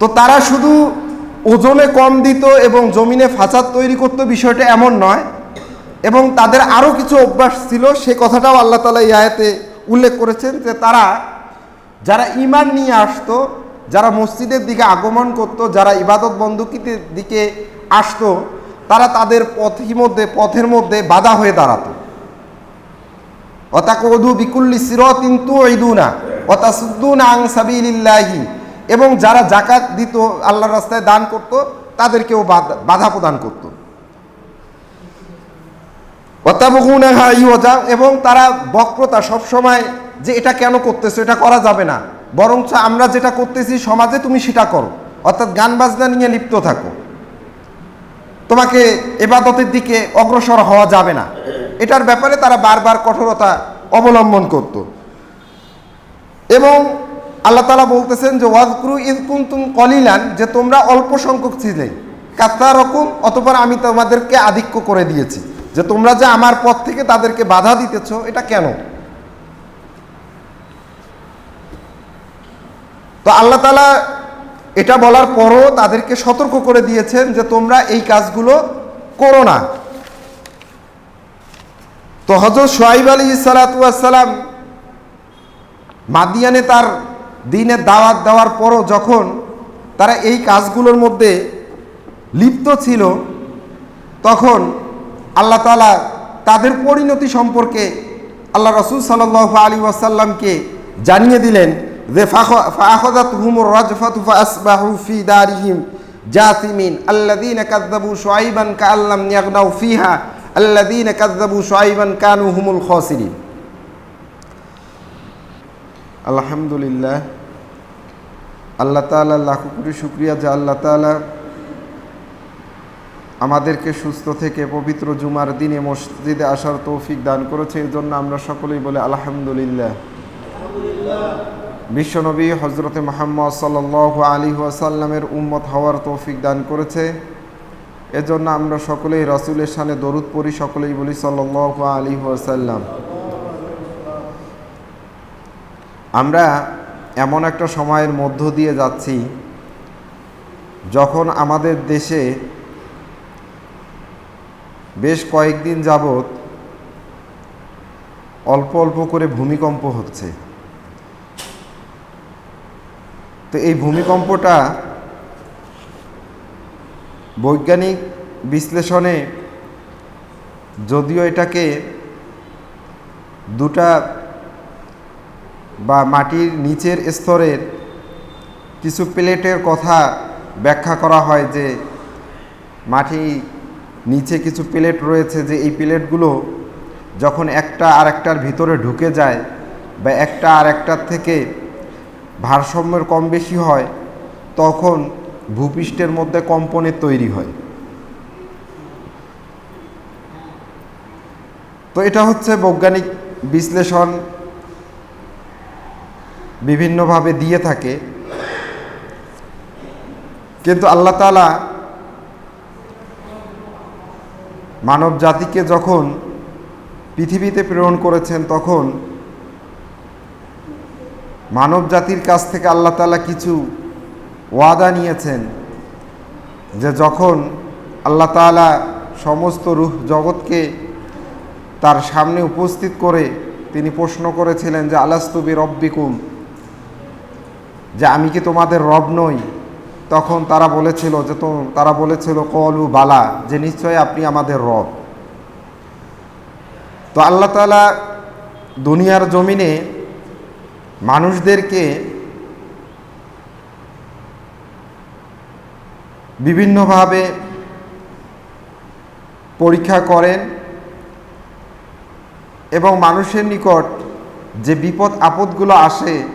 তো তারা শুধু ওজনে কম দিত এবং জমিনে ফাঁচাদ তৈরি করত বিষয়টা এমন নয়, এবং তাদের আরও কিছু অভ্যাস ছিল, সে কথাটাও আল্লাহ তালা এই আয়াতে উল্লেখ করেছেন যে তারা যারা ইমান নিয়ে আসতো, যারা মসজিদের দিকে আগমন করত, যারা ইবাদত বন্দুকিতে দিকে আসতো, তারা তাদের পথের মধ্যে পথের মধ্যে বাধা হয়ে দাঁড়াতো। অতাকদু বিকুল্লি সিরতিন তু ইদুনা অতাসুদ্দুনা আং সাবিলিল্লাহি। এবং যারা জাকাত দিত, আল্লাহর রাস্তায় দান করত, তাদেরকেও বাধা- প্রদান করত। এবং তারা বক্রতা সবসময় যে এটা কেন করতেছো, এটা করা যাবে না। বরঞ্চ আমরা যেটা করতেছি, সমাজে তুমি সেটা করো। অর্থাৎ গান বাজনা নিয়ে লিপ্ত থাকো। তোমাকে এবাদতের দিকে অগ্রসর হওয়া যাবে না। এটার ব্যাপারে তারা বারবার কঠোরতা অবলম্বন করত। এবং আল্লাহ তালা বলতেছেন যে ওয়াজক্রু ইদ কুন্তুম কলিলান যে তোমরা অল্প সংখ্যক ছিলে। কাত্তা রকম অতপর আমি তোমাদেরকে আধিক্য করে দিয়েছি। যে তোমরা যে আমার পথ থেকে তাদেরকে বাধা দিতেছ, এটা কেন? তো আল্লাহ তালা এটা বলার পরও তাদেরকে সতর্ক করে দিয়েছেন যে, তোমরা এই কাজগুলো করো না। তো হজরত সোহাইব আলী সালাতাম মাদিয়ানে তার দিনের দাওয়াত দেওয়ার পরও যখন তারা এই কাজগুলোর মধ্যে লিপ্ত ছিল, তখন আল্লাহ তালা তাদের পরিণতি সম্পর্কে আল্লাহ রসুল সাল্লাহ আলী ওয়াসাল্লামকে জানিয়ে দিলেন যে ফাখদাত হুমুর রাজফাতু ফাসবাহু ফি দারিহিম জাসিমিন আল্লাযীনা কাযযাবু শুআইবান কাআল্লাম ইয়াগনাউ ফিহা আল্লাযীনা কাযযাবু শুআইবান কানু হুমুল খাসিরিন। আলহামদুলিল্লাহ। আল্লাহ তাআলা লাখো কোটি শুকরিয়া যে আল্লাহ তাআলা আমাদেরকে সুস্থ থেকে পবিত্র জুমার দিনে মসজিদে আসার তৌফিক দান করেছে। এই জন্য আমরা সকলেই বলে আলহামদুলিল্লাহ। বিশ্বনবী হজরতে মোহাম্মদ সাল আলী ওয়াসাল্লামের উম্মত হওয়ার তৌফিক দান করেছে। এজন্য আমরা সকলেই রসুলের সানে দরুদ পড়ি, সকলেই বলি সাল আলী ওয়াসাল্লাম। আমরা এমন একটা সময়ের মধ্য দিয়ে যাচ্ছি যখন আমাদের দেশে বেশ কয়েকদিন যাবৎ অল্প অল্প করে ভূমিকম্প হচ্ছে। তো এই ভূমিকম্পটা বৈজ্ঞানিক বিশ্লেষণে যদিও এটাকে দুটা বা মাটির নিচের স্তরের কিছু প্লেটের কথা ব্যাখ্যা করা হয় যে মাটি নিচে কিছু প্লেট রয়েছে যে এই প্লেটগুলো যখন একটা আর একটার ভিতরে ঢুকে যায় বা একটা আর একটার থেকে ভারসাম্যের কম বেশি হয়, তখন ভূপৃষ্ঠের মধ্যে কম্পনের তৈরি হয়। তো এটা হচ্ছে বৈজ্ঞানিক বিশ্লেষণ বিভিন্নভাবে দিয়ে থাকে। কিন্তু আল্লাহ তালা মানব জাতিকে যখন পৃথিবীতে প্রেরণ করেছেন, তখন মানব জাতির কাছ থেকে আল্লাহ তালা কিছু ওয়াদা নিয়েছেন যে যখন আল্লাহ তালা সমস্ত রূহ জগৎকে তার সামনে উপস্থিত করে তিনি প্রশ্ন করেছিলেন যে আলাস্তুবি রব্বিকুম যে আমি কি তোমাদের রব নই? তখন তারা বলেছিল যে তো তারা বলেছিল, কলু বালা, যে নিশ্চয় আপনি আমাদের রব। তো আল্লাহ তালা দুনিয়ার জমিনে মানুষদেরকে বিভিন্নভাবে পরীক্ষা করেন এবং মানুষের নিকট যে বিপদ আপদগুলো আসে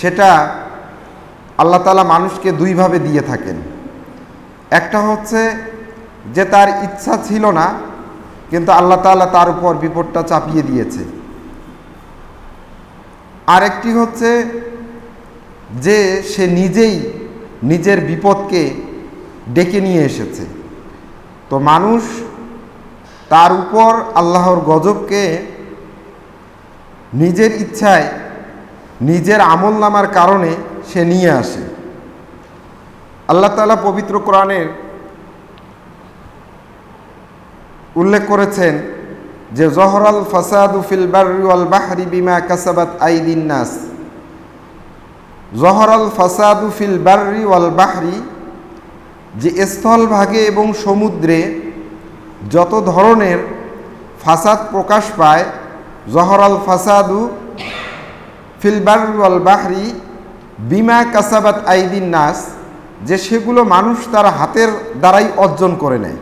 সেটা আল্লাহ তালা মানুষকে দুইভাবে দিয়ে থাকেন। একটা হচ্ছে যে তার ইচ্ছা ছিল না, কিন্তু আল্লাহ তালা তার উপর বিপদটা চাপিয়ে দিয়েছে। আরেকটি হচ্ছে যে সে নিজেই নিজের বিপদকে ডেকে নিয়ে এসেছে। তো মানুষ তার উপর আল্লাহর গজবকে নিজের ইচ্ছায় নিজের আমল নামার কারণে সে নিয়ে আসে। আল্লাহ তালা পবিত্র কোরআনের উল্লেখ করেছেন যে, জহরাল ফাসাদু ফিল বাররি ওয়াল বাহরি বিমা কাসাবাত আইদিন নাস। জহরাল ফাসাদু ফিল বাররি বাহরি, যে স্থলভাগে এবং সমুদ্রে যত ধরনের ফাসাদ প্রকাশ পায়, জহরাল ফাসাদু ফিল বাররি ওয়াল বাহরি বিমা কাসাবাত আইদিন নাস, যে সেগুলো মানুষ তার হাতের দ্বারাই অর্জন করে নেয়।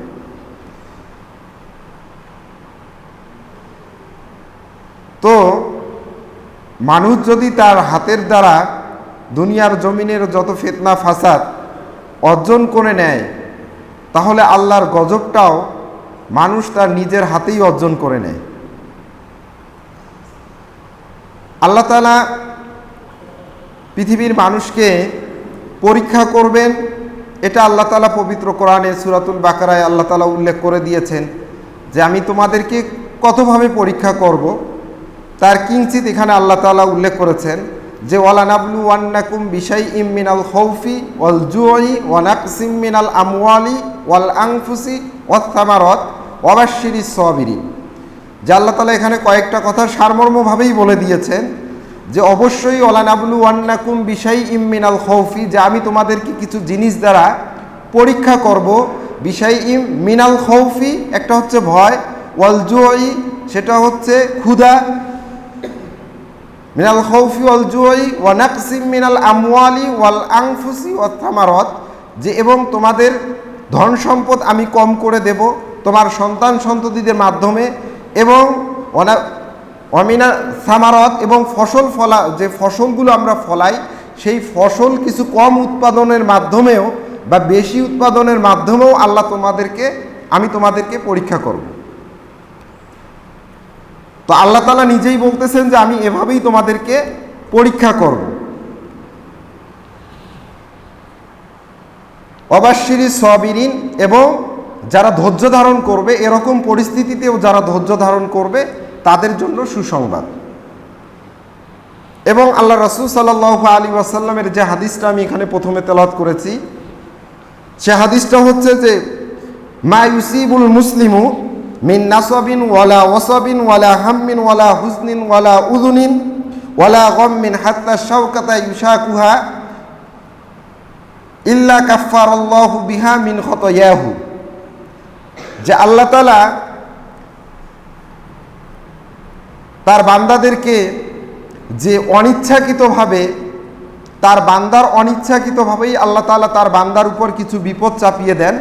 তো মানুষ যদি তার হাতের দ্বারা দুনিয়ার জমিনের যত ফেতনা, ফাসাদ অর্জন করে নেয়, তাহলে আল্লাহর গজবটাও মানুষ তার নিজের হাতেই অর্জন করে নেয়। আল্লাহ তালা পৃথিবীর মানুষকে পরীক্ষা করবেন। এটা আল্লাহ তালা পবিত্র কোরআনে সুরাতুল বাকারায় আল্লাহ তালা উল্লেখ করে দিয়েছেন যে আমি তোমাদেরকে কতভাবে পরীক্ষা করব। তার কিঞ্চিত এখানে আল্লাহ তালা উল্লেখ করেছেন যে ওয়ালানাবলু ওয়ান্নাকুম বিশাই ইম মিনাল খৌফি ওয়াল জুয়ি ওয়ানাকসিম মিনাল আমওয়ালি ওয়াল আংফুসি ওয়াত্তামারত ওয়াবাশিরি সবিরি যে আল্লাহ তালা এখানে কয়েকটা কথা সারমর্মভাবেই বলে দিয়েছেন যে অবশ্যই ওলানাবলু ওয়ান্নাকুম বিশাই ইম মিনাল খৌফি যে আমি তোমাদেরকে কিছু জিনিস দ্বারা পরীক্ষা করব। বিষয় ইম মিনাল খৌফি একটা হচ্ছে ভয়, ওয়াল জুয়ি সেটা হচ্ছে ক্ষুধা। মিনাল খৌফি ওয়াল জুয়ি ওয়ানাকসিম মিনাল আমওয়ালি, ওয়াল আংফুসি ও থামারত যে এবং তোমাদের ধন সম্পদ আমি কম করে দেব তোমার সন্তান সন্ততিদের মাধ্যমে। এবং অনা, অমিনা সামারত এবং ফসল ফলা, যে ফসলগুলো আমরা ফলাই, সেই ফসল কিছু কম উৎপাদনের মাধ্যমেও বা বেশি উৎপাদনের মাধ্যমেও আল্লাহ তোমাদেরকে, আমি তোমাদেরকে পরীক্ষা করব। তো আল্লাহ তালা নিজেই বলতেছেন যে আমি এভাবেই তোমাদেরকে পরীক্ষা করব। অবাশিরি সবিরিন এবং যারা ধৈর্য ধারণ করবে, এরকম পরিস্থিতিতেও যারা ধৈর্য ধারণ করবে, তাদের জন্য সুসংবাদ। এবং আল্লাহ রসুল সাল্লাহ আলী ওয়াসাল্লামের যে হাদিসটা আমি এখানে প্রথমে তেলাত করেছি, সে হাদিসটা হচ্ছে যে, মা ইউসিবুল মুসলিমু মিন নাসবিন ওয়ালা ওয়াসাবিন ওয়ালা হাম্মিন ওয়ালা হুসনিন ওয়ালা উদুনিন ওয়ালা গম্মিন হাত্তা শাউকাতা ইউশাকুহা ইল্লা কাফার বিহা মিন খতয়াহু। যে আল্লাহ তালা তার বান্দাদেরকে যে অনিচ্ছাকৃতভাবে, তার বান্দার অনিচ্ছাকৃতভাবেই আল্লাহ তালা তার বান্দার উপর কিছু বিপদ চাপিয়ে দেন।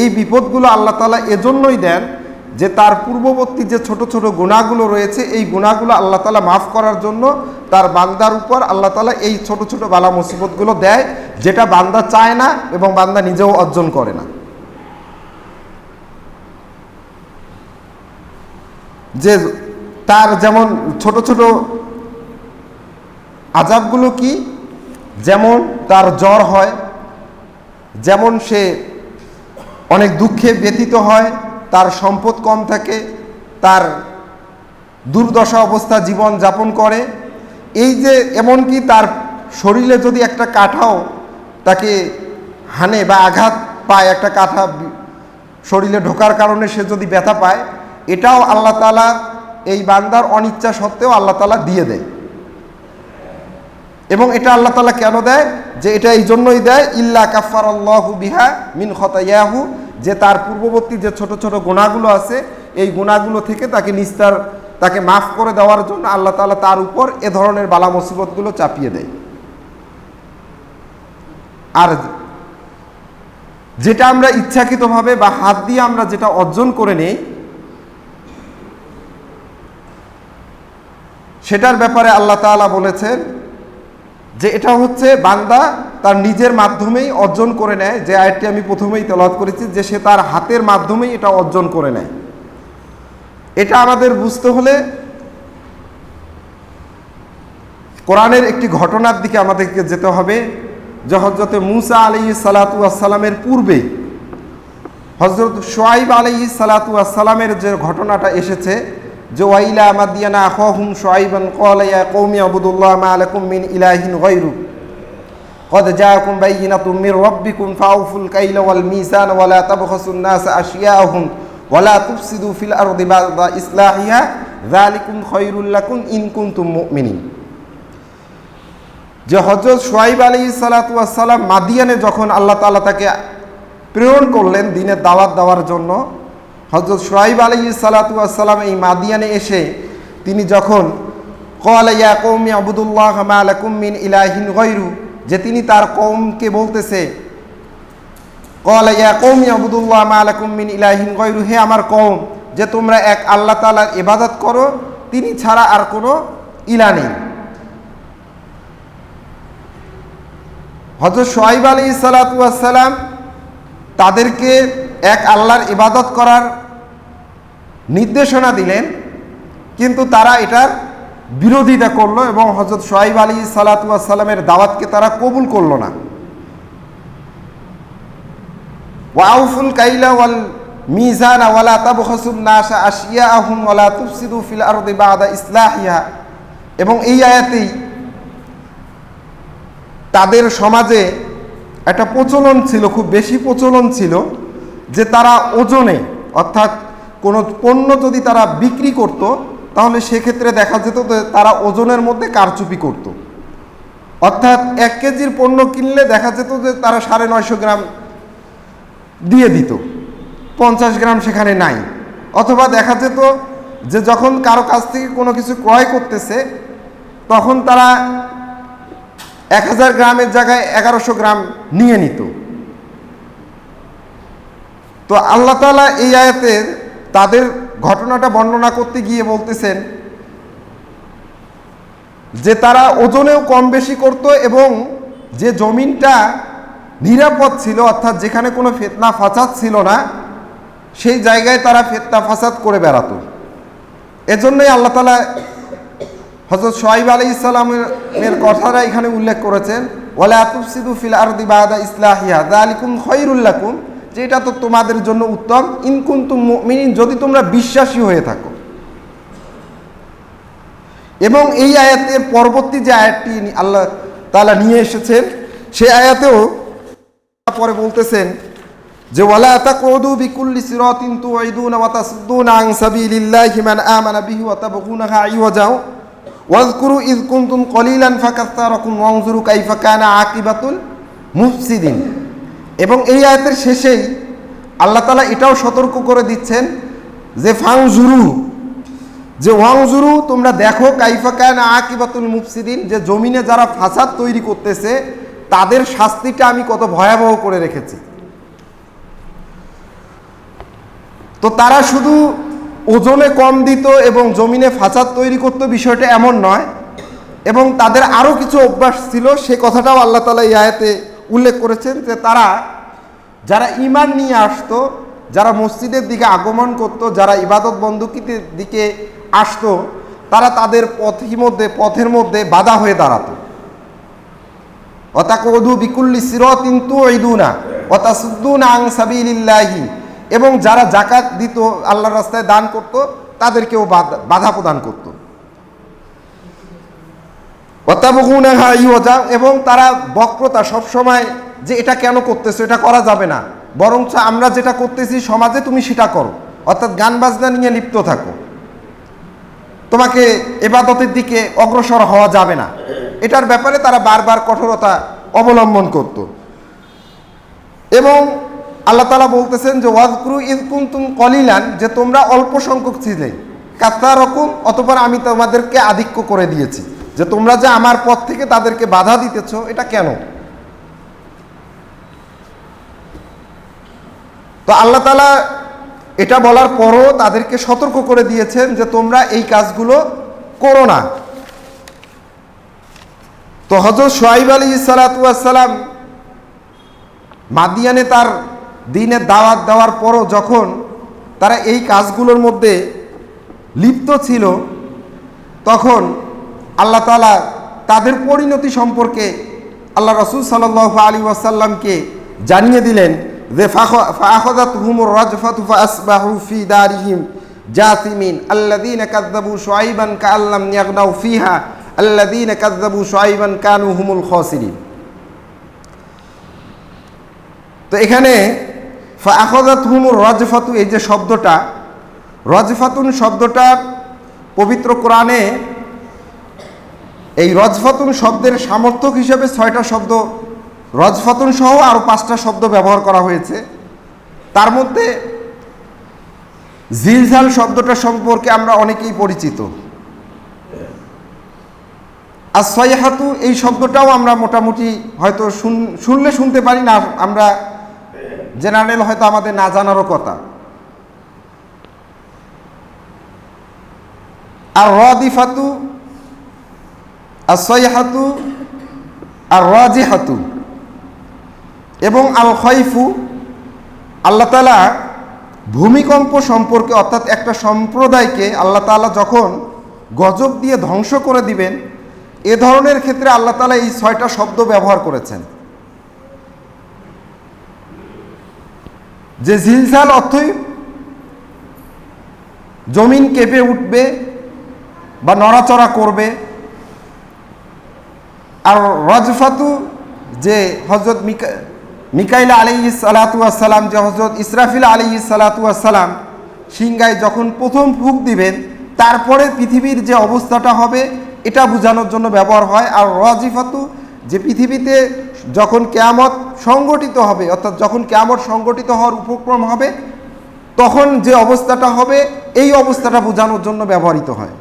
এই বিপদগুলো আল্লাহ তালা এজন্যই দেন যে তার পূর্ববর্তী যে ছোট ছোট গুণাগুলো রয়েছে, এই গুণাগুলো আল্লাহ তালা মাফ করার জন্য তার বান্দার উপর আল্লাহ তালা এই ছোট ছোট বালা মুসিবতগুলো দেয়, যেটা বান্দা চায় না এবং বান্দা নিজেও অর্জন করে না। যে তার যেমন ছোট ছোট আজাবগুলো কি? যেমন তার জ্বর হয়, যেমন সে অনেক দুঃখে ব্যতীত হয়, তার সম্পদ কম থাকে, তার দুর্দশা অবস্থা জীবন যাপন করে। এই যে এমনকি তার শরীরে যদি একটা কাঠাও তাকে হানে বা আঘাত পায়, একটা কাঠা শরীরে ঢোকার কারণে সে যদি ব্যথা পায় এটাও আল্লাহ তালা এই বান্দার অনিচ্ছা সত্ত্বেও আল্লাহ তালা দিয়ে দেয়। এবং এটা আল্লাহ তালা কেন দেয়? যে এটা এই জন্যই দেয়, ইল্লা কাফার আল্লাহু বিহা মিন খতাইয়াহু যে তার পূর্ববর্তী যে ছোট ছোট গুণাগুলো আছে, এই গুণাগুলো থেকে তাকে নিস্তার, তাকে মাফ করে দেওয়ার জন্য আল্লাহ তালা তার উপর এ ধরনের বালা মুসিবতগুলো চাপিয়ে দেয়। আর যেটা আমরা ইচ্ছাকৃতভাবে বা হাত দিয়ে আমরা যেটা অর্জন করে নেই সেটার ব্যাপারে আল্লাহ তাআলা বলেছেন যে এটা হচ্ছে বান্দা তার নিজের মাধ্যমেই অর্জন করে নেয়। যে আয়টি আমি প্রথমেই তেলাওয়াত করেছি যে সে তার হাতের মাধ্যমেই এটা অর্জন করে নেয়। এটা আমাদের বুঝতে হলে কোরআনের একটি ঘটনার দিকে আমাদেরকে যেতে হবে, যে হজরতে মুসা আলী সালাতু আসসালামের পূর্বে। হজরত সোয়াইব আলী সালাতু আসসালামের যে ঘটনাটা এসেছে যে ওয়াইলা মাদিয়ানা আখহুম সোয়াইবান কলাইয়া কৌমি আবুদুল্লাহ মা আলাকুম মিন ইলাহিন গৈরু قد جاءكم بينة من ربكم فأوفوا الكيل والميزان ولا تبخسوا الناس أشياءهم ولا تفسدوا في الأرض بعد إصلاحها ذلكم خير لكم إن كنتم مؤمنين যে হজরত সোয়াইব আলী সালাতাম মাদিয়ানে যখন আল্লাহ তালা তাকে প্রেরণ করলেন দিনের দাওয়াত দেওয়ার জন্য হজরত সোয়াইব আলী সালাতাম এই মাদিয়ানে এসে তিনি যখন কল ইয়া কৌমি আবুদুল্লাহ আলাকুম মিন ইলাহিন গৈরু যে তিনি তার কৌমকে বলতেছে কল ইয়া কৌমি আবুদুল্লাহ আলাকুম মিন ইলাহিন গৈরু হে আমার কৌম যে তোমরা এক আল্লাহ তালার ইবাদত করো, তিনি ছাড়া আর কোনো ইলা নেই। হজরত সোহাইব আলী সালাতাম তাদেরকে এক আল্লাহর ইবাদত করার নির্দেশনা দিলেন, কিন্তু তারা এটার বিরোধিতা করল এবং হজরত সোহাইব আলী সালাতামের দাওয়াতকে তারা কবুল করল না। ওয়াউফুল কাইলা ওয়াল মিজান ওয়ালা তাবখাসুন নাসা আশিয়া আহুম ওয়ালা তুফসিদু ফিল আরদি বাদা ইসলাহিয়া এবং এই আয়াতেই তাদের সমাজে একটা প্রচলন ছিল, খুব বেশি প্রচলন ছিল, যে তারা ওজনে, অর্থাৎ কোনো পণ্য যদি তারা বিক্রি করত, তাহলে সেক্ষেত্রে দেখা যেত যে তারা ওজনের মধ্যে কারচুপি করত। অর্থাৎ এক কেজির পণ্য কিনলে দেখা যেত যে তারা সাড়ে নয়শো গ্রাম দিয়ে দিত, পঞ্চাশ গ্রাম সেখানে নাই। অথবা দেখা যেত যে যখন কারও কাছ থেকে কোনো কিছু ক্রয় করতেছে, তখন তারা এক হাজার গ্রামের জায়গায় এগারোশো গ্রাম নিয়ে নিত। তো আল্লাহ তালা এই আয়াতের তাদের ঘটনাটা বর্ণনা করতে গিয়ে বলতেছেন যে তারা ওজনেও কম বেশি করত এবং যে জমিনটা নিরাপদ ছিল, অর্থাৎ যেখানে কোনো ফেতনা ফাসাদ ছিল না, সেই জায়গায় তারা ফেতনা ফাসাদ করে বেড়াতো। এজন্যই আল্লাহ তালা হজরত সোহাইব আলী ইসলামের কথাটা এখানে উল্লেখ করেছেন ওলা আতুফসিদু ফিল আরদি বাদা দালিকুম খৈরুল্লাকুম যে এটা তো তোমাদের জন্য উত্তম ইনকুন তুম মিনিন যদি তোমরা বিশ্বাসী হয়ে থাকো। এবং এই আয়াতের পরবর্তী যে আয়াতটি আল্লাহ তালা নিয়ে এসেছেন সে আয়াতেও পরে বলতেছেন যে, ওয়ালা তাকুদু বিকুল্লি সিরাতিন তুইদুনা ওয়া তাসুদ্দুনা আন সাবিলিল্লাহি মান আমানা বিহি ওয়া তাবগুনাহা আইওয়াজাও ওয়াজকুরু ইজ কুনতুম কলিলান ফাকাস্তা ফাকাত্তারাকুম ওয়ানজুরু কাইফা কানা আকিবাতুল মুফসিদিন। এবং এই আয়াতের শেষেই আল্লাহ তালা এটাও সতর্ক করে দিচ্ছেন যে ফাংজুরু যে ওয়াংজুরু তোমরা দেখো কাইফা কানা আকিবাতুল মুফসিদিন, যে জমিনে যারা ফাসাদ তৈরি করতেছে, তাদের শাস্তিটা আমি কত ভয়াবহ করে রেখেছি। তো তারা শুধু ওজনে কম দিত এবং জমিনে ফাসাদ তৈরি করত বিষয়টা এমন নয়। এবং তাদের আরও কিছু অভ্যাস ছিল, সে কথাটাও আল্লাহ তালা এই আয়াতে উল্লেখ করেছেন যে তারা যারা ইমান নিয়ে আসতো, যারা মসজিদের দিকে আগমন করত, যারা ইবাদত বন্দুকিতে দিকে আসতো, তারা তাদের পথের মধ্যে পথের মধ্যে বাধা হয়ে দাঁড়াতো। অতাকদু বিকুল্লি সিরতিন তু ইদুনা অতাসুদ্দুনা আং সাবিলিল্লাহি। এবং যারা জাকাত দিত, আল্লাহর রাস্তায় দান করত, তাদেরকেও বাধা প্রদান করত। এবং তারা বক্রতা সবসময় যে এটা কেন করতেছো, এটা করা যাবে না। বরঞ্চ আমরা যেটা করতেছি, সমাজে তুমি সেটা করো। অর্থাৎ গান বাজনা নিয়ে লিপ্ত থাকো। তোমাকে এবাদতের দিকে অগ্রসর হওয়া যাবে না। এটার ব্যাপারে তারা বারবার কঠোরতা অবলম্বন করত। এবং আল্লাহ তালা বলতেছেন যে ওয়াজকুরু ইদ কুন্তুম কলিলান যে তোমরা অল্প সংখ্যক ছিলে। কাত্তা রকম অতপর আমি তোমাদেরকে আধিক্য করে দিয়েছি। যে তোমরা যে আমার পথ থেকে তাদেরকে বাধা দিতেছ, এটা কেন? তো আল্লাহ তালা এটা বলার পরও তাদেরকে সতর্ক করে দিয়েছেন যে, তোমরা এই কাজগুলো করো না। তো হজরত সোহাইব আলী সালাতাম মাদিয়ানে তার দিনের দাওয়াত দেওয়ার পরও যখন তারা এই কাজগুলোর মধ্যে লিপ্ত ছিল, তখন আল্লাহ তালা তাদের পরিণতি সম্পর্কে আল্লাহ রসুল সাল্লাহ আলী ওয়াসাল্লামকে জানিয়ে দিলেন যে ফাখদাত হুমুর রাজফাতু ফাসবাহু ফি দারিহিম জাসিমিন আল্লাযীনা কাযযাবু শুআইবান কাআল্লাম ইয়াগনাউ ফিহা আল্লাযীনা কাযযাবু শুআইবান কানু হুমুল খাসিরিন। এখানে আখদাত হুমুর রজফাতু, এই যে শব্দটা, রজফাতুন শব্দটা পবিত্র কোরআনে এই রজফাতুন শব্দের সামর্থক হিসেবে ছয়টা শব্দ, রজফাতুন সহ আরও পাঁচটা শব্দ ব্যবহার করা হয়েছে। তার মধ্যে জিলঝাল শব্দটা সম্পর্কে আমরা অনেকেই পরিচিত। আর সয়াহাতু এই শব্দটাও আমরা মোটামুটি হয়তো শুন- শুনলে শুনতে পারি না, আমরা জেনারেল হয়তো আমাদের না জানারও কথা। আর রদিফাতু আর সয়াহাতু আর রাজিহাতু এবং আল খৈফু আল্লাহ তালা ভূমিকম্প সম্পর্কে অর্থাৎ একটা সম্প্রদায়কে আল্লাহ তালা যখন গজব দিয়ে ধ্বংস করে দিবেন, এ ধরনের ক্ষেত্রে আল্লাহ তালা এই ছয়টা শব্দ ব্যবহার করেছেন। যে ঝিলঝাল অর্থই জমিন কেঁপে উঠবে বা নড়াচড়া করবে। আর রজফাতু যে হজরত মিকা, মিকাইল আলী সালাতাম যে হজরত ইসরাফিল আলী সালাতাম সিংগায় যখন প্রথম ফুক দিবেন, তারপরে পৃথিবীর যে অবস্থাটা হবে, এটা বোঝানোর জন্য ব্যবহার হয়। আর রজিফাতু যে পৃথিবীতে যখন কেয়ামত সংগঠিত হবে, অর্থাৎ যখন কেয়ামত সংগঠিত হওয়ার উপক্রম হবে, তখন যে অবস্থাটা হবে, এই অবস্থাটা বোঝানোর জন্য ব্যবহৃত হয়।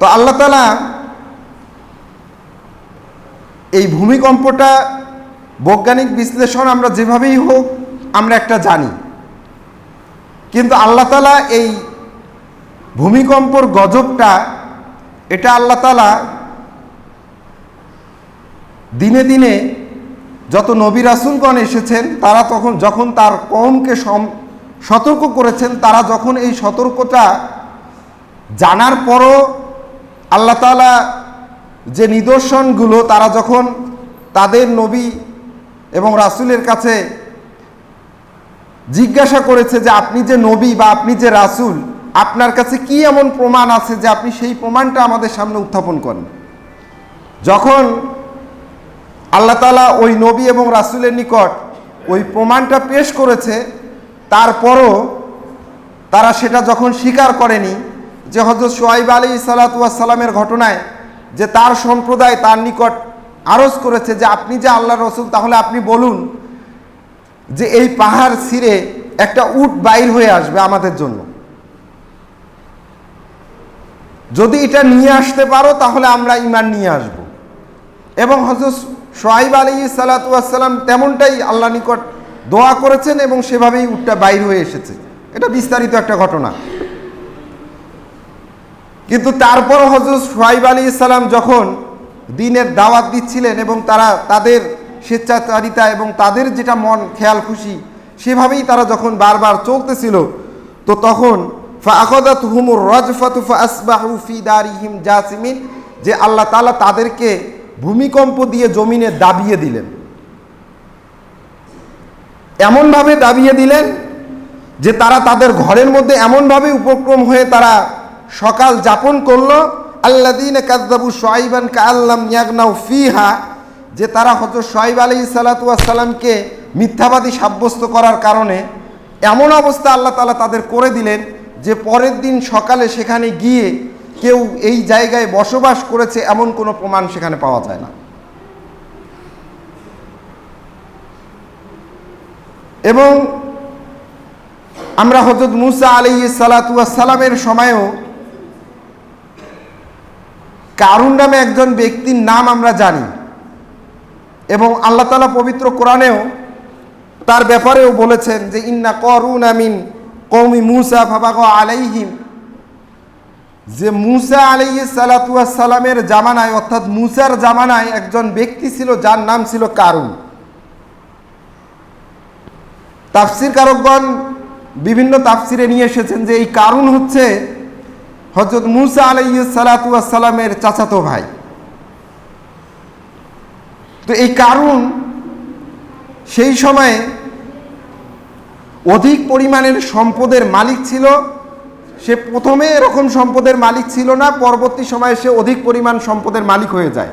তো আল্লাহ তালা এই ভূমিকম্পটা বৈজ্ঞানিক বিশ্লেষণ আমরা যেভাবেই হোক, আমরা একটা জানি। কিন্তু আল্লাহ তালা এই ভূমিকম্পর গজবটা এটা আল্লাহ তালা দিনে দিনে যত নবী রাসুলগণ এসেছেন, তারা তখন যখন তার কমকে সতর্ক করেছেন, তারা যখন এই সতর্কটা জানার পরও আল্লাহ তালা যে নিদর্শনগুলো, তারা যখন তাদের নবী এবং রাসুলের কাছে জিজ্ঞাসা করেছে যে আপনি যে নবী বা আপনি যে রাসুল আপনার কাছে কি এমন প্রমাণ আছে যে আপনি সেই প্রমাণটা আমাদের সামনে উত্থাপন করেন? যখন আল্লাহ তালা ওই নবী এবং রাসুলের নিকট ওই প্রমাণটা পেশ করেছে, তারপরও তারা সেটা যখন স্বীকার করেনি, যে হজরত সোহাইব আলী সালাতামের ঘটনায় যে তার সম্প্রদায় তার নিকট আরজ করেছে যে আপনি যে আল্লাহ রসুল, তাহলে আপনি বলুন যে এই পাহাড় ছিঁড়ে একটা উট বাইর হয়ে আসবে আমাদের জন্য। যদি এটা নিয়ে আসতে পারো, তাহলে আমরা ইমান নিয়ে আসব। এবং হজরত সোহাইব আলী সালাতাম তেমনটাই আল্লাহ নিকট দোয়া করেছেন এবং সেভাবেই উটটা বাইর হয়ে এসেছে। এটা বিস্তারিত একটা ঘটনা। কিন্তু তারপর হজরত সোহাইব আলী ইসলাম যখন দিনের দাওয়াত দিচ্ছিলেন এবং তারা তাদের স্বেচ্ছাচারিতা এবং তাদের যেটা মন, খেয়াল, খুশি, সেভাবেই তারা যখন বারবার চলতেছিল, তো তখন ফাখদাত হুমুর রজফাতুফা আসবাহু ফি দারিহিম জাসিমিন, যে আল্লাহ তালা তাদেরকে ভূমিকম্প দিয়ে জমিনে দাবিয়ে দিলেন। এমনভাবে দাবিয়ে দিলেন যে তারা তাদের ঘরের মধ্যে এমনভাবে উপক্রম হয়ে তারা সকাল যাপন করল আল্লাদিন কাদ্দাবু সোয়াইবান কাল্লাম ইয়াগনাউ ফিহা, যে তারা হয়তো সোয়াইব আলী সালাতামকে মিথ্যাবাদী সাব্যস্ত করার কারণে এমন অবস্থা আল্লাহ তালা তাদের করে দিলেন যে পরের দিন সকালে সেখানে গিয়ে কেউ এই জায়গায় বসবাস করেছে, এমন কোনো প্রমাণ সেখানে পাওয়া যায় না। এবং আমরা হজরত মুসা আলী সালাতামের সময়েও কারুন নামে একজন ব্যক্তির নাম আমরা জানি এবং আল্লাহ তালা পবিত্র কোরআনেও তার ব্যাপারেও বলেছেন যে, ইন্না করুন আমিন কৌমি মুসা ফাবাগ আলাইহিম। যে মুসা আলাই সালাতামের জামানায়, অর্থাৎ মুসার জামানায় একজন ব্যক্তি ছিল, যার নাম ছিল কারুন। তাফসির কারকগণ বিভিন্ন তাফসিরে নিয়ে এসেছেন যে এই কারণ হচ্ছে হজরত মুসা আলাইসালামের সালাতামের চাচাতো ভাই। তো এই কারণ সেই সময়ে অধিক পরিমাণের সম্পদের মালিক ছিল। সে প্রথমে এরকম সম্পদের মালিক ছিল না, পরবর্তী সময়ে সে অধিক পরিমাণ সম্পদের মালিক হয়ে যায়।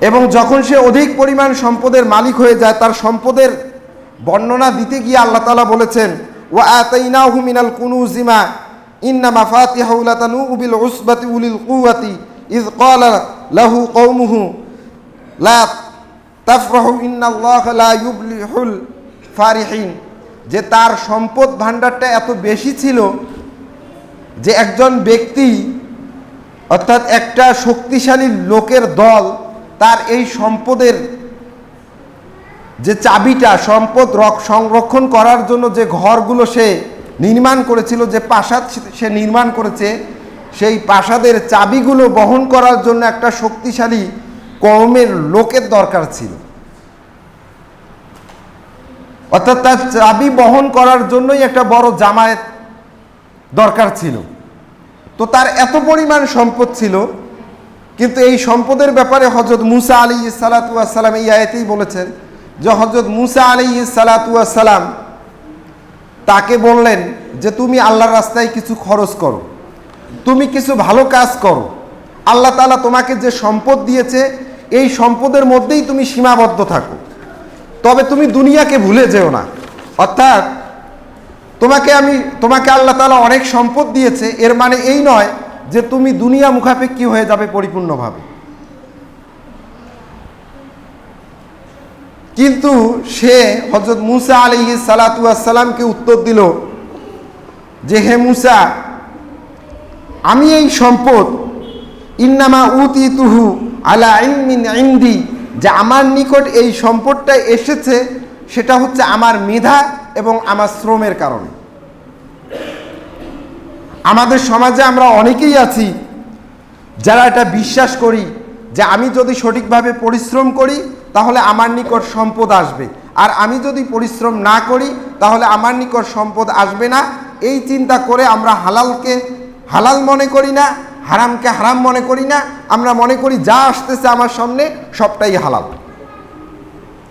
এবং যখন সে অধিক পরিমাণ সম্পদের মালিক হয়ে যায়, তার সম্পদের বর্ণনা দিতে গিয়ে আল্লাহ তালা বলেছেন, ওয়া আতাইনাহু মিনাল কুনুজিমা, ইন্না মাফাতি হাউলাতানু উবিল উসবাতি উলিল কুওয়াতি ইজ ক্বালা লাহু কওমুহু, লা তাফরাহু ইন্নাল্লাহ লা ইউবলিহুল ফারিহিন, যে তার সম্পদ ভাণ্ডারটা এত বেশি ছিল যে একজন ব্যক্তি, অর্থাৎ একটা শক্তিশালী লোকের দল, তার এই সম্পদের যে চাবিটা, সম্পদ রক- সংরক্ষণ করার জন্য যে ঘরগুলো সে নির্মাণ করেছিল, যে প্রাসাদ সে- সে নির্মাণ করেছে, সেই প্রাসাদের চাবিগুলো বহন করার জন্য একটা শক্তিশালী কমের লোকের দরকার ছিল। অর্থাৎ তার চাবি বহন করার জন্যই একটা বড় জামায়াত দরকার ছিল। তো তার এত পরিমাণ সম্পদ ছিল, কিন্তু এই সম্পদের ব্যাপারে হজরত মুসা আলী সালাতাম এই আয়তেই বলেছেন যে হজরত মুসা আলী সালাতাম তাকে বললেন যে তুমি আল্লাহর রাস্তায় কিছু খরচ করো, তুমি কিছু ভালো কাজ করো। আল্লাহ তালা তোমাকে যে সম্পদ দিয়েছে, এই সম্পদের মধ্যেই তুমি সীমাবদ্ধ থাকো। তবে তুমি দুনিয়াকে ভুলে যেও না। অর্থাৎ তোমাকে আমি, তোমাকে আল্লাহ তালা অনেক সম্পদ দিয়েছে, এর মানে এই নয় যে তুমি দুনিয়া মুখাপেক্ষী হয়ে যাবে পরিপূর্ণভাবে। কিন্তু সে হজরত মুসা আলী সালাতামকে উত্তর দিল যে, হে মুসা, আমি এই সম্পদ ইন্নামা উতি তুহু আলা ইন্দি যে আমার নিকট এই সম্পদটা এসেছে, সেটা হচ্ছে আমার মেধা এবং আমার শ্রমের কারণে। আমাদের সমাজে আমরা অনেকেই আছি যারা এটা বিশ্বাস করি যে আমি যদি সঠিকভাবে পরিশ্রম করি, তাহলে আমার নিকট সম্পদ আসবে। আর আমি যদি পরিশ্রম না করি, তাহলে আমার নিকট সম্পদ আসবে না। এই চিন্তা করে আমরা হালালকে হালাল মনে করি না হারামকে হারাম মনে করি না, আমরা মনে করি যা আসতেছে আমার সামনে সবটাই হালাল।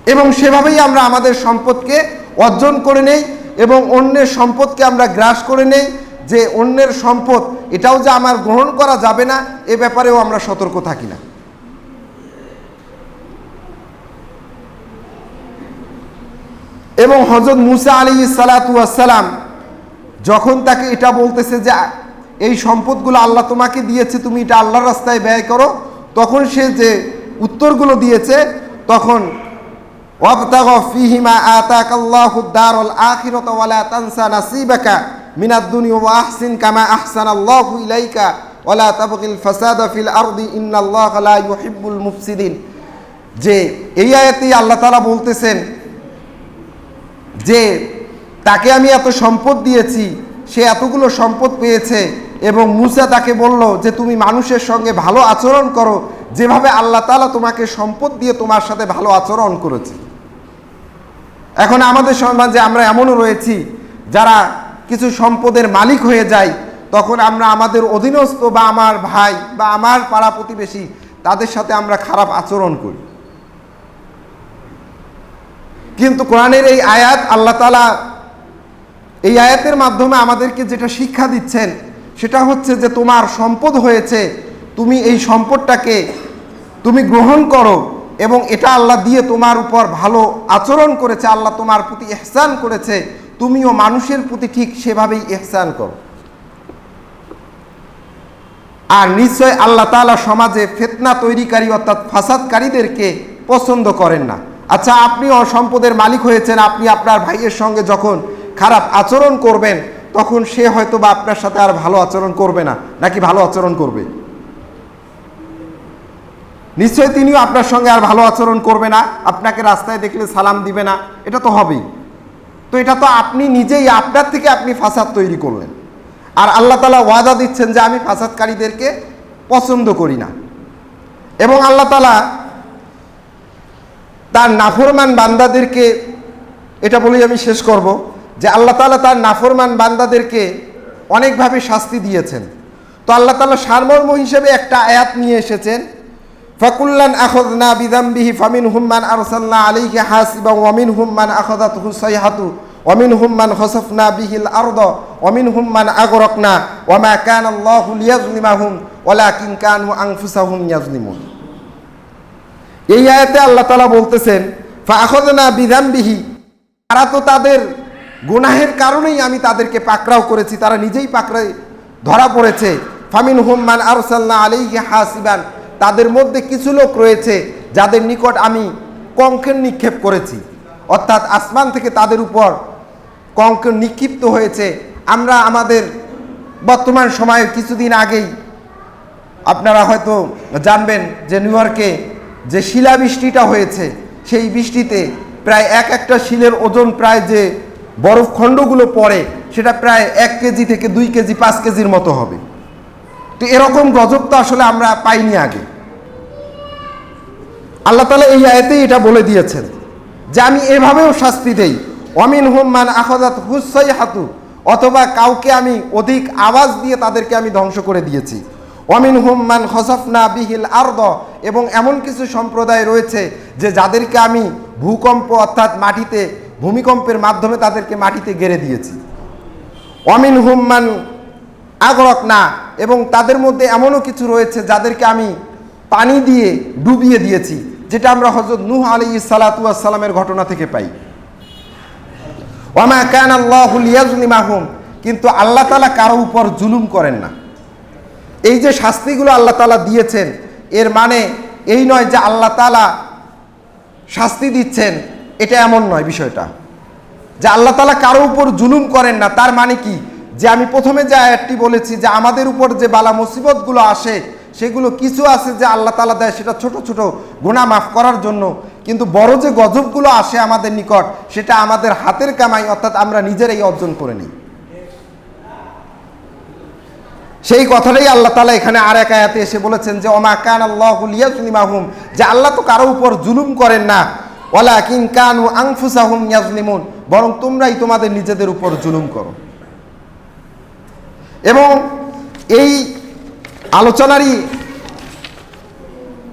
এবং সেভাবেই আমরা আমাদের সম্পদকে অর্জন করে নেই এবং অন্যের সম্পদকে আমরা গ্রাস করে নেই যে অন্যের সম্পদ, এটাও যে আমার গ্রহণ করা যাবে না, এ ব্যাপারেও আমরা সতর্ক থাকি না। এবং হজরত মুসা আলী সালাতাম যখন তাকে এটা বলতেছে যে এই সম্পদগুলো আল্লাহ তোমাকে দিয়েছে, তুমি এটা আল্লাহর রাস্তায় ব্যয় করো। তখন সে যে উত্তরগুলো দিয়েছে, তখন ফিহিমা ওয়ালা ওয়ালা যে এই আয়াতেই আল্লাহ তাআলা বলতেছেন যে তাকে আমি এত সম্পদ দিয়েছি, সে এতগুলো সম্পদ পেয়েছে এবং মুসা তাকে বলল যে, তুমি মানুষের সঙ্গে ভালো আচরণ করো। যেভাবে আল্লাহ তালা তোমাকে সম্পদ দিয়ে তোমার সাথে ভালো আচরণ করেছে। এখন আমাদের সমাজে আমরা এমনও রয়েছি, যারা কিছু সম্পদের মালিক হয়ে যায়, তখন আমরা আমাদের অধীনস্থ বা আমার ভাই বা আমার পাড়া প্রতিবেশী, তাদের সাথে আমরা খারাপ আচরণ করি। কিন্তু কোরআনের এই আয়াত, আল্লাহ তালা এই আয়াতের মাধ্যমে আমাদেরকে যেটা শিক্ষা দিচ্ছেন সেটা হচ্ছে যে তোমার সম্পদ হয়েছে, তুমি এই সম্পদটাকে তুমি গ্রহণ করো এবং এটা আল্লাহ দিয়ে তোমার উপর ভালো আচরণ করেছে, আল্লাহ তোমার প্রতি এহসান করেছে, তুমিও মানুষের প্রতি ঠিক সেভাবেই এহসান করো। আর নিশ্চয় আল্লাহ তালা সমাজে ফেতনা তৈরিকারী অর্থাৎ ফাসাদকারীদেরকে পছন্দ করেন না। আচ্ছা আপনি সম্পদের মালিক হয়েছেন, আপনি আপনার ভাইয়ের সঙ্গে যখন খারাপ আচরণ করবেন তখন সে হয়তো বা আপনার সাথে আর ভালো আচরণ করবে না, নাকি ভালো আচরণ করবে? নিশ্চয় তিনিও আপনার সঙ্গে আর ভালো আচরণ করবে না, আপনাকে রাস্তায় দেখলে সালাম দিবে না, এটা তো হবেই। তো এটা তো আপনি নিজেই, আপনার থেকে আপনি ফাসাদ তৈরি করলেন। আর আল্লাহ তালা ওয়াদা দিচ্ছেন যে আমি ফাসাদকারীদেরকে পছন্দ করি না। এবং আল্লাহ তালা তার নাফরমান বান্দাদেরকে, এটা বলেই আমি শেষ করব যে আল্লাহ তালা তার নাফরমান বান্দাদেরকে অনেকভাবে শাস্তি দিয়েছেন। তো আল্লাহ তালা সারমর্ম হিসেবে একটা আয়াত নিয়ে এসেছেন, ফকুল্লান আখদনা বিদাম্বিহি ফামিন হুম্মান আরসাল্লা আলিকে হাসিবা ওয়ামিন হুম্মান আখদাত হুসাইহাতু ওয়ামিন হুম্মান খসফনা বিহিল আরদ ওয়ামিন হুম্মান আগরকনা ওয়ামা কান আল্লাহু লিয়াজলিমাহুম ওয়ালাকিন কানু আনফুসাহুম ইয়াজলিমুন এই আয়াতে আল্লাহ তালা বলতেছেন ফাখদনা বিধানবিহি তারা তো তাদের গুনাহের কারণেই আমি তাদেরকে পাকড়াও করেছি, তারা নিজেই পাকড়ায় ধরা পড়েছে। ফামিন হুম্মান আরসাল্লাহ আলাইহি হাসিবান, তাদের মধ্যে কিছু লোক রয়েছে যাদের নিকট আমি কঙ্কের নিক্ষেপ করেছি। অর্থাৎ আসমান থেকে তাদের উপর কঙ্কর নিক্ষিপ্ত হয়েছে। আমরা আমাদের বর্তমান সময়ের কিছুদিন আগেই আপনারা হয়তো জানবেন যে নিউ ইয়র্কে যে শিলাবৃষ্টিটা হয়েছে, সেই বৃষ্টিতে প্রায় এক একটা শিলের ওজন প্রায় যে বরফ খণ্ডগুলো পড়ে, সেটা প্রায় এক কেজি থেকে দুই কেজি, পাঁচ কেজির মতো হবে। তো এরকম গজব তো আসলে আমরা পাইনি আগে। আল্লাহ তালা এই আয়তেই এটা বলে দিয়েছেন যে আমি এভাবেও শাস্তি দেই। অমিন হুম্মান আহদাত হুসাই হাতু অথবা কাউকে আমি অধিক আওয়াজ দিয়ে তাদেরকে আমি ধ্বংস করে দিয়েছি। অমিন হুম্মান হসফনা বিহিল আর্দ, এবং এমন কিছু সম্প্রদায় রয়েছে যে যাদেরকে আমি ভূকম্প অর্থাৎ মাটিতে ভূমিকম্পের মাধ্যমে তাদেরকে মাটিতে গেড়ে দিয়েছি। অমিন হুম্মান আগরক না এবং তাদের মধ্যে এমনও কিছু রয়েছে যাদেরকে আমি পানি দিয়ে ডুবিয়ে দিয়েছি, যেটা আমরা হজরত নূহ আলী সালাতামের ঘটনা থেকে পাই। ওমা কান আল্লাহুলিয়াজলিমাহুম কিন্তু আল্লাহ তালা কারও উপর জুলুম করেন না। এই যে শাস্তিগুলো আল্লাহ তালা দিয়েছেন, এর মানে এই নয় যে আল্লাহ তালা শাস্তি দিচ্ছেন এটা এমন নয় বিষয়টা। যে আল্লাহ তালা কারও উপর জুলুম করেন না, তার মানে কি? যে আমি প্রথমে যে আয়াতটি বলেছি যে আমাদের উপর যে বালা মুসিবতগুলো আসে, সেগুলো কিছু আছে যে আল্লাহ তালা দেয়, সেটা ছোট ছোট গুণা মাফ করার জন্য। কিন্তু বড় যে গজবগুলো আসে আমাদের নিকট, সেটা আমাদের হাতের কামাই, অর্থাৎ আমরা নিজেরাই অর্জন করে নিই। সেই কথাটাই আল্লাহ তালা এখানে আর এক আয়াতে এসে বলেছেন যে, ওমা কান আল্লাহুলিয়াজলিমাহুম যে আল্লাহ তো কারও উপর জুলুম করেন না ওলা কিন আংফুসাহুম ইয়াজলিমুন বরং তোমরাই তোমাদের নিজেদের উপর জুলুম করো। এবং এই আলোচনারই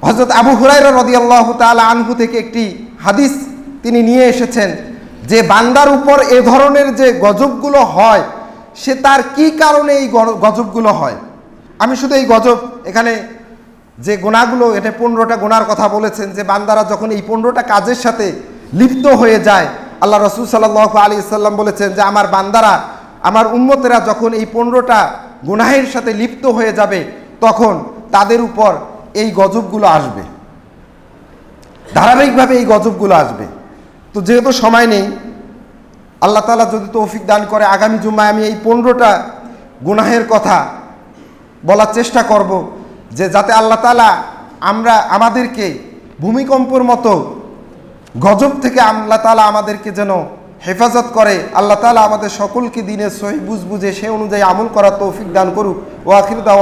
হজরত আবু হুরাইরা রদি আল্লাহ তালা আনহু থেকে একটি হাদিস তিনি নিয়ে এসেছেন যে বান্দার উপর এ ধরনের যে গজবগুলো হয়, সে তার কি কারণে এই গজবগুলো হয়? আমি শুধু এই গজব এখানে যে গোনাগুলো এটা পনেরোটা গোনার কথা বলেছেন, যে বান্দারা যখন এই পনেরোটা কাজের সাথে লিপ্ত হয়ে যায়, আল্লাহ রসুল সাল্লাহ আলী সাল্লাম বলেছেন যে আমার বান্দারা, আমার উম্মতেরা যখন এই পনেরোটা গুনাহের সাথে লিপ্ত হয়ে যাবে, তখন তাদের উপর এই গজবগুলো আসবে। ধারাবাহিকভাবে এই গজবগুলো আসবে। তো যেহেতু সময় নেই, আল্লাহ তালা যদি তৌফিক দান করে, আগামী জুম্মায় আমি এই পনেরোটা গুনাহের কথা বলার চেষ্টা করব। যে যাতে আল্লাহ তালা আমরা আমাদেরকে ভূমিকম্পর মতো গজব থেকে আল্লাহ তালা আমাদেরকে যেন হেফাজত করে, আল্লাহ তালা আমাদের সকলকে দিনে সহি বুঝ বুঝে সে অনুযায়ী আমল করার তৌফিক দান করুক। ও আখির